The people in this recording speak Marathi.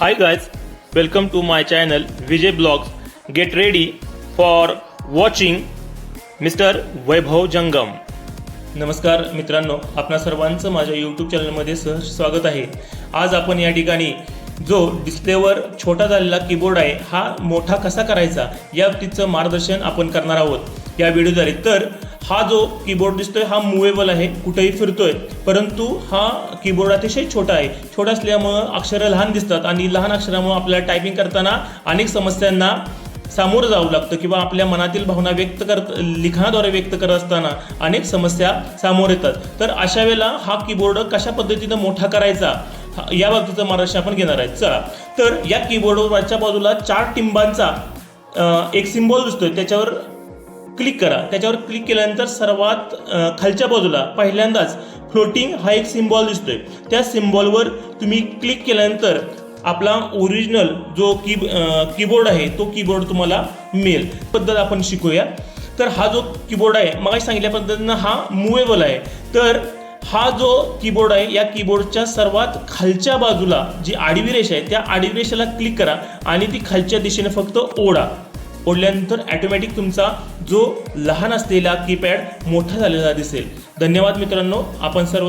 Hi guys welcome to my channel Vijay blogs get ready for watching mister Vaibhav Jangam नमस्कार मित्रांनो आपणा सर्वांचं माझ्या यूट्यूब चॅनलमध्ये सहर्ष स्वागत आहे. आज आपण या ठिकाणी जो डिस्प्लेवर छोटा झालेला कीबोर्ड आहे हा मोठा कसा करायचा या बाबतीचं मार्गदर्शन आपण करणार आहोत. या व्हिडिओद्वारे तर हा जो कीबोर्ड दिसतोय हा मुवेबल आहे कुठेही फिरतोय. परंतु हा कीबोर्ड अतिशय छोटा आहे. छोटा असल्यामुळं अक्षरं लहान दिसतात आणि लहान अक्षरामुळं आपल्याला टायपिंग करताना अनेक समस्यांना सामोरं जावं लागतं किंवा आपल्या मनातील भावना व्यक्त करत लिखाणाद्वारे व्यक्त करत असताना अनेक समस्या सामोर येतात. तर अशा वेळेला हा कीबोर्ड कशा पद्धतीनं मोठा करायचा या बाबतीचं मार्गदर्शन आपण घेणार आहे चला. तर या कीबोर्डवरच्या बाजूला चार टिंबांचा एक सिम्बॉल दिसतोय. त्याच्यावर क्लिक करा. त्याच्यावर क्लिक केल्यानंतर सर्वात खालच्या बाजूला पहिल्यांदाच फ्लोटिंग हा एक सिम्बॉल दिसतोय. त्या सिम्बॉलवर तुम्ही क्लिक केल्यानंतर आपला ओरिजिनल जो की कीबोर्ड आहे तो कीबोर्ड तुम्हाला मिळेल. पद्धत आपण शिकूया. तर हा जो कीबोर्ड आहे मग सांगितल्या पद्धतीनं हा मुवेबल आहे. तर हा जो कीबोर्ड आहे या कीबोर्डच्या सर्वात खालच्या बाजूला जी आडवी रेषा आहे त्या आडवी रेषेला क्लिक करा आणि ती खालच्या दिशेने फक्त ओढा. ओढल्यानंतर ॲटोमॅटिक तुमचा जो लहान असलेला कीपॅड मोठा झालेला दिसेल. धन्यवाद मित्रांनो. आपण सर्व